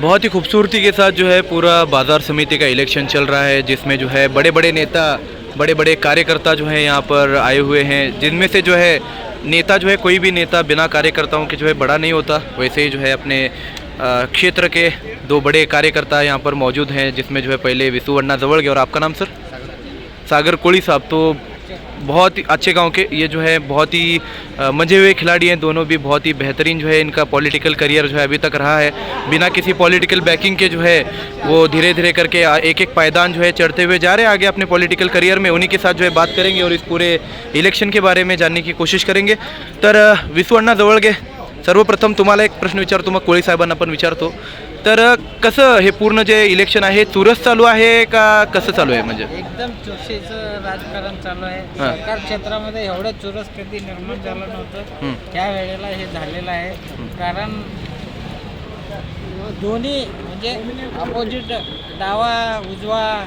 बहुत ही खूबसूरती के साथ जो है पूरा बाज़ार समिति का इलेक्शन चल रहा है, जिसमें जो है बड़े बड़े नेता बड़े बड़े कार्यकर्ता जो है यहाँ पर आए हुए हैं, जिनमें से जो है नेता जो है कोई भी नेता बिना कार्यकर्ताओं के जो है बड़ा नहीं होता, वैसे ही जो है अपने क्षेत्र के दो बड़े कार्यकर्ता यहाँ पर मौजूद हैं, जिसमें जो है पहले विशु अन्ना जवड़गे और आपका नाम, सर? सागर कोड़ी साहब तो बहुत ही अच्छे गांव के ये जो है बहुत ही मजे मंजे हुए खिलाड़ी हैं दोनों भी बहुत ही बेहतरीन जो है इनका पॉलिटिकल करियर जो है अभी तक रहा है। बिना किसी पॉलिटिकल बैकिंग के जो है वो धीरे धीरे करके एक एक पायदान जो है चढ़ते हुए जा रहे हैं। आगे अपने पॉलिटिकल करियर में उन्हीं के साथ जो है बात करेंगे और इस पूरे इलेक्शन के बारे में जानने की कोशिश करेंगे। तर अ, विसू अण्णा जवळगे सर्वप्रथम तुम्हाला एक प्रश्न विचारतो मग कोळी साहेबांना पण विचारतो. तर कसं हे पूर्ण जे इलेक्शन आहे चुरस चालू आहे का कसं चालू आहे म्हणजे? एकदम चुरशीचं राजकारण चालू आहे. हा. सरकार क्षेत्रामध्ये एवढं चुरस कधी निर्माण झालं नव्हतं. त्या वेळेला हे झालेलं आहे. कारण दोन्ही म्हणजे अपोजिट डावा उजवा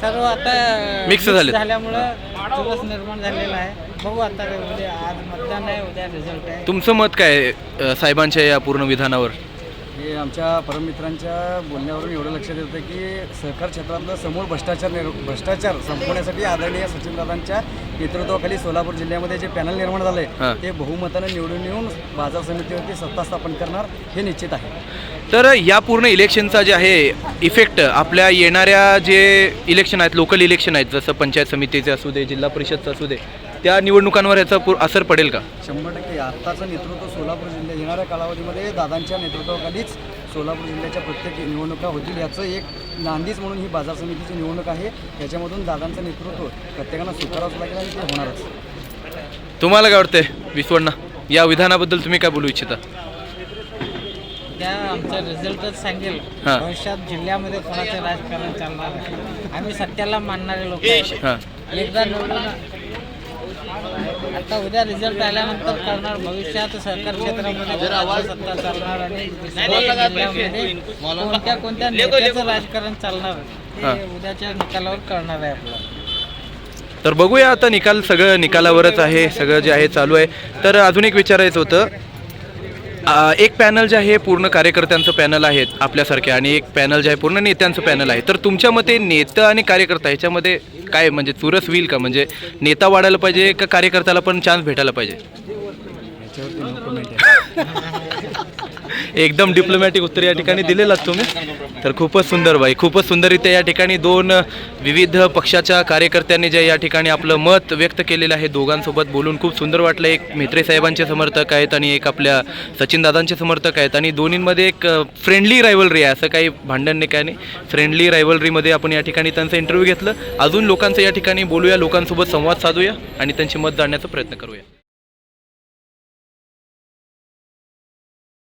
सर्व आता Mix mix झालेत. झाल्यामुळं चुरस निर्माण झालेला आहे. बघू आता उद्या आज मतदान आहे उद्या रिझल्ट आहे. तुमचं मत काय आहे, अ, साहेबांच्या या पूर्ण विधानावर? हे आमच्या परममित्रांच्या बोलण्यावरून एवढं लक्षात येतं की सहकार क्षेत्रातलं समूळ भ्रष्टाचार निर भ्ष्टाचार संपवण्यासाठी आदरणीय सचिनदादांच्या नेतृत्वाखाली सोलापूर जिल्ह्यामध्ये जे पॅनल निर्माण झालं. आहे ते बहुमतानं निवडून येऊन बाजार समितीवरती सत्ता स्थापन करणार हे निश्चित आहे तर या पूर्ण इलेक्शनचा जे आहे इफेक्ट आपल्या येणाऱ्या जे इलेक्शन आहेत लोकल इलेक्शन आहेत जसं पंचायत समितीचे असू दे जिल्हा परिषदचं असू दे त्या निवडणुकांवर याचा पूर असर पडेल का? शंभर टक्के. आत्ताचं नेतृत्व सोलापूर जिल्ह्यात येणाऱ्या कालावधीमध्ये दादांच्या नेतृत्वाखालीच सोलापूर जिल्ह्याच्या प्रत्येक निवडणुका होतील. याचं एक नांदीच म्हणून ही बाजार समितीची निवडणूक आहे. त्याच्यामधून दादांचं नेतृत्व प्रत्येकानं स्वीकारावंच लागेल आणि ते होणारच. तुम्हाला काय वाटतंय विश्वण्णा? या विधानाबद्दल तुम्ही काय बोलू इच्छिता? त्या आमचा रिझल्टच सांगेल. हा. भविष्यात जिल्ह्यामध्ये कोणाचं राजकारण चालणार आम्ही सत्याला मानणारे लोक आहे. हां एकदा निवडून आता उद्या रिझल्ट आल्यानंतर करणार. भविष्यात सहकार क्षेत्रामध्ये कोणाची सत्ता चालणार आणि जिल्ह्यामध्ये कोणत्या कोणत्या नेत्याचं राजकारण चालणार? हा. उद्याच्या निकालावर कळणार आहे आपल्याला. तर बघूया आता निकाल सगळं निकालावरच आहे सगळं जे आहे चालू आहे. तर अजून एक विचारायचं होतं एक पॅनल जे आहे पूर्ण कार्यकर्त्यांचं पॅनल आहे आपल्यासारखे आणि एक पॅनल जे आहे पूर्ण नेत्यांचं पॅनल आहे. तर तुमच्या मते नेता आणि कार्यकर्ता ह्याच्यामध्ये काय म्हणजे चुरस होईल का? म्हणजे नेता वाढायला पाहिजे का कार्यकर्त्याला पण चान्स भेटायला पाहिजे? एकदम डिप्लोमॅटिक उत्तर या ठिकाणी दिलेलात तुम्ही. तर खूपच सुंदर बाई खूपच सुंदररित्या या ठिकाणी दोन विविध पक्षाच्या कार्यकर्त्यांनी जे या ठिकाणी आपलं मत व्यक्त केलेलं आहे दोघांसोबत बोलून खूप सुंदर वाटलं. एक म्हेत्रे साहेबांचे समर्थक आहेत आणि एक आपल्या सचिनदादांचे समर्थक आहेत. आणि दोन्हींमध्ये एक फ्रेंडली रायवलरी आहे असं काही भांडण नाही काय नाही. फ्रेंडली रायवलरीमध्ये आपण या ठिकाणी त्यांचा इंटरव्ह्यू घेतलं. अजून लोकांचं या ठिकाणी बोलूया लोकांसोबत संवाद साधूया आणि त्यांची मत जाणण्याचा प्रयत्न करूया.